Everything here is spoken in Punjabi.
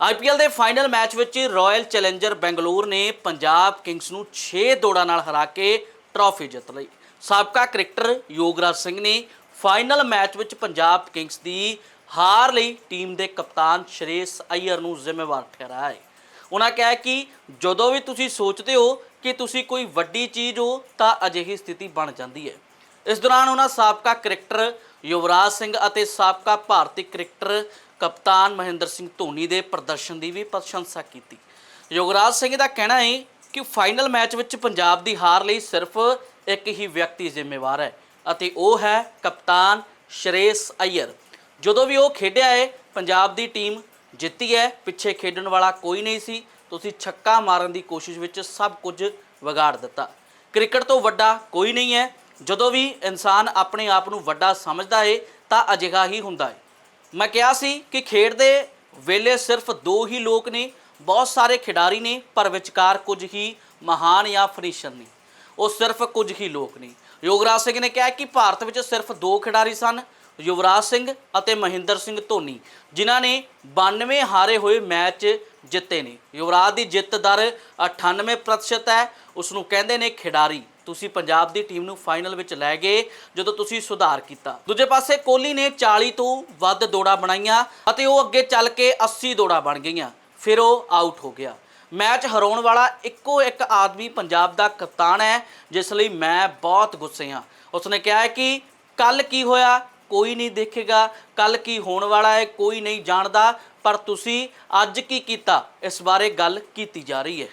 ਆਈਪੀਐਲ ਦੇ ਫਾਈਨਲ ਮੈਚ ਵਿੱਚ ਰਾਇਲ ਚੈਲੰਜਰ ਬੈਂਗਲੌਰ ਨੇ ਪੰਜਾਬ ਕਿੰਗਸ ਨੂੰ 6 ਦੌੜਾਂ ਨਾਲ ਹਰਾ ਕੇ ਟਰਾਫੀ ਜਿੱਤ ਲਈ। ਸਾਬਕਾ ਕ੍ਰਿਕਟਰ ਯੋਗਰਾਜ ਸਿੰਘ ਨੇ ਫਾਈਨਲ ਮੈਚ ਵਿੱਚ ਪੰਜਾਬ ਕਿੰਗਸ ਦੀ ਹਾਰ ਲਈ ਟੀਮ ਦੇ ਕਪਤਾਨ ਸ਼੍ਰੇਸ ਅਈਅਰ ਨੂੰ ਜ਼ਿੰਮੇਵਾਰ ਠਹਿਰਾਇਆ ਹੈ। ਉਹਨਾਂ ਕਿਹਾ ਕਿ ਜਦੋਂ ਵੀ ਤੁਸੀਂ ਸੋਚਦੇ ਹੋ ਕਿ ਤੁਸੀਂ ਕੋਈ ਵੱਡੀ ਚੀਜ਼ ਹੋ ਤਾਂ ਅਜਿਹੀ ਸਥਿਤੀ ਬਣ ਜਾਂਦੀ ਹੈ। ਇਸ ਦੌਰਾਨ ਉਹਨਾਂ ਸਾਬਕਾ ਕ੍ਰਿਕਟਰ ਯੁਵਰਾਜ ਸਿੰਘ ਅਤੇ ਸਾਬਕਾ ਭਾਰਤੀ ਕ੍ਰਿਕਟਰ ਕਪਤਾਨ ਮਹਿੰਦਰ ਸਿੰਘ ਧੋਨੀ ਦੇ ਪ੍ਰਦਰਸ਼ਨ ਦੀ ਵੀ ਪ੍ਰਸ਼ੰਸਾ ਕੀਤੀ। ਯੁਵਰਾਜ ਸਿੰਘ ਦਾ ਕਹਿਣਾ ਹੈ ਕਿ ਫਾਈਨਲ ਮੈਚ ਵਿੱਚ ਪੰਜਾਬ ਦੀ ਹਾਰ ਲਈ ਸਿਰਫ ਇੱਕ ਹੀ ਵਿਅਕਤੀ ਜ਼ਿੰਮੇਵਾਰ ਹੈ ਅਤੇ ਉਹ ਹੈ ਕਪਤਾਨ ਸ਼੍ਰੇਸ ਅਈਅਰ। ਜਦੋਂ ਵੀ ਉਹ ਖੇਡਿਆ ਹੈ, ਪੰਜਾਬ ਦੀ ਟੀਮ ਜਿੱਤੀ ਹੈ, ਪਿੱਛੇ ਖੇਡਣ ਵਾਲਾ ਕੋਈ ਨਹੀਂ ਸੀ, ਤੁਸੀਂ ਛੱਕਾ ਮਾਰਨ ਦੀ ਕੋਸ਼ਿਸ਼ ਵਿੱਚ ਸਭ ਕੁਝ ਵਿਗਾੜ ਦਿੱਤਾ। ਕ੍ਰਿਕਟ ਤੋਂ ਵੱਡਾ ਕੋਈ ਨਹੀਂ ਹੈ ਜਦੋਂ ਵੀ ਇਨਸਾਨ ਆਪਣੇ ਆਪ ਨੂੰ ਵੱਡਾ ਸਮਝਦਾ ਏ, ਤਾਂ ਅਜਿਹਾ ਹੀ ਹੁੰਦਾ ਹੈ ਮੈਂ ਕਿਹਾ ਸੀ ਕਿ ਖੇਡ ਦੇ ਵੇਲੇ ਸਿਰਫ ਦੋ ਹੀ ਲੋਕ ਨੇ, ਬਹੁਤ ਸਾਰੇ ਖਿਡਾਰੀ ਨੇ, ਪਰ ਵਿਚਕਾਰ ਕੁਝ ਹੀ ਮਹਾਨ ਜਾਂ ਫਿਨਿਸ਼ਰ ਨੇ। ਉਹ ਸਿਰਫ ਕੁਝ ਹੀ ਲੋਕ ਨੇ। ਯੋਗਰਾਜ ਸਿੰਘ ਨੇ ਕਿਹਾ ਕਿ ਭਾਰਤ ਵਿੱਚ ਸਿਰਫ ਦੋ ਖਿਡਾਰੀ ਸਨ, ਯੁਵਰਾਜ ਸਿੰਘ ਅਤੇ ਮਹਿੰਦਰ ਸਿੰਘ ਧੋਨੀ, ਜਿਨ੍ਹਾਂ ਨੇ 92 ਹਾਰੇ ਹੋਏ ਮੈਚ ਜਿੱਤੇ ਨੇ। ਯੁਵਰਾਜ ਦੀ ਜਿੱਤ ਦਰ 98% ਹੈ। ਉਸ ਨੂੰ ਕਹਿੰਦੇ ਨੇ ਖਿਡਾਰੀ। ਤੁਸੀਂ ਪੰਜਾਬ ਦੀ ਟੀਮ ਨੂੰ ਫਾਈਨਲ ਵਿੱਚ ਲੈ ਗਏ, ਜਦੋਂ ਤੁਸੀਂ ਸੁਧਾਰ ਕੀਤਾ। ਦੂਜੇ ਪਾਸੇ ਕੋਹਲੀ ਨੇ 40 ਤੋਂ ਵੱਧ ਦੌੜਾਂ ਬਣਾਈਆਂ ਅਤੇ ਉਹ ਅੱਗੇ ਚੱਲ ਕੇ 80 ਦੌੜਾਂ ਬਣ ਗਈਆਂ। ਫਿਰ ਉਹ ਆਊਟ ਹੋ ਗਿਆ। ਮੈਚ ਹਰਾਉਣ ਵਾਲਾ ਇੱਕੋ ਇੱਕ ਆਦਮੀ ਪੰਜਾਬ ਦਾ ਕਪਤਾਨ ਹੈ, ਜਿਸ ਲਈ ਮੈਂ ਬਹੁਤ ਗੁੱਸੇ ਹਾਂ। ਉਸਨੇ ਕਿਹਾ ਹੈ ਕਿ ਕੱਲ ਕੀ ਹੋਇਆ, ਕੋਈ ਨਹੀਂ ਦੇਖੇਗਾ ਕੱਲ ਕੀ ਹੋਣ ਵਾਲਾ ਹੈ, ਕੋਈ ਨਹੀਂ ਜਾਣਦਾ, ਪਰ ਤੁਸੀਂ ਅੱਜ ਕੀ ਕੀਤਾ, ਇਸ ਬਾਰੇ ਗੱਲ ਕੀਤੀ ਜਾ ਰਹੀ ਹੈ।